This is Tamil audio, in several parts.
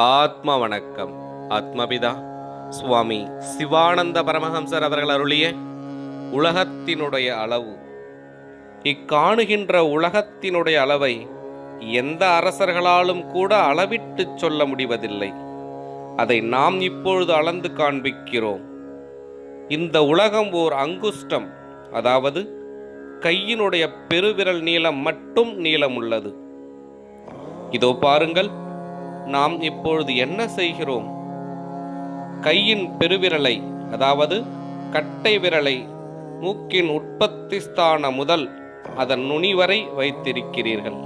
ஆத்ம வணக்கம். ஆத்மபிதா. சுவாமி சிவானந்த பரமஹம்சர் அவர்கள் அருளிய உலகத்தினுடைய அளவு. இக்காணுகின்ற உலகத்தினுடைய அளவை எந்த அரசர்களாலும் கூட அளவிட்டுச் சொல்ல முடிவதில்லை. அதை நாம் இப்பொழுது அளந்து காண்பிக்கிறோம். இந்த உலகம் ஓர் அங்குஷ்டம். அதாவது கையினுடைய பெருவிரல் நீளம் மட்டும் நீளம் உள்ளது இதோ பாருங்கள். நாம் இப்பொழுது என்ன செய்கிறோம்? கையின் பெருவிரலை அதாவது கட்டை விரலை மூக்கின் உற்பத்தி ஸ்தானம் முதல் அதன் நுனி வரை வைத்திருக்கிறீர்கள்.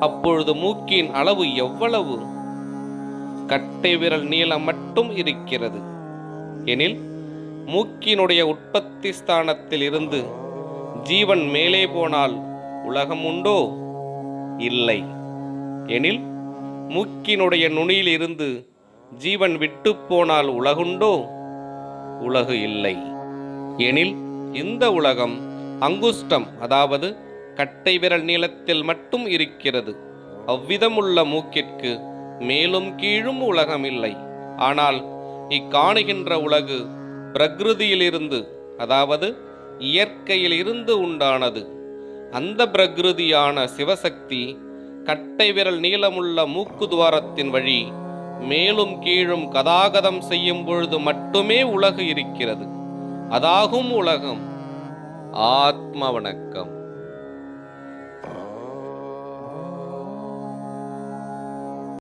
அப்பொழுது மூக்கின் அளவு எவ்வளவு? கட்டை விரல் நீளம் மட்டும் இருக்கிறது. எனில் மூக்கினுடைய உற்பத்தி ஸ்தானத்தில் இருந்து ஜீவன் மேலே போனால் உலகம் உண்டோ? இல்லை. எனில் மூக்கினுடைய நுனியில் இருந்து ஜீவன் விட்டு போனால் உலகுண்டோ? உலகு இல்லை. எனில் இந்த உலகம் அங்குஷ்டம் அதாவது கட்டை விரல் நீளத்தில் மட்டும் இருக்கிறது. அவ்விதமுள்ள மூக்கிற்கு மேலும் கீழும் உலகம் இல்லை ஆனால் இக்காணுகின்ற உலகு பிரகிருதியிலிருந்து அதாவது இயற்கையில் இருந்து உண்டானது. அந்த பிரகிருதியான சிவசக்தி கட்டை விரல் நீளமுள்ள மூக்கு துவாரத்தின் வழி மேலும் கீழும் கதாகதம் செய்யும் பொழுது மட்டுமே உலகு இருக்கிறது. அதாகும் உலகம். ஆத்ம வணக்கம்.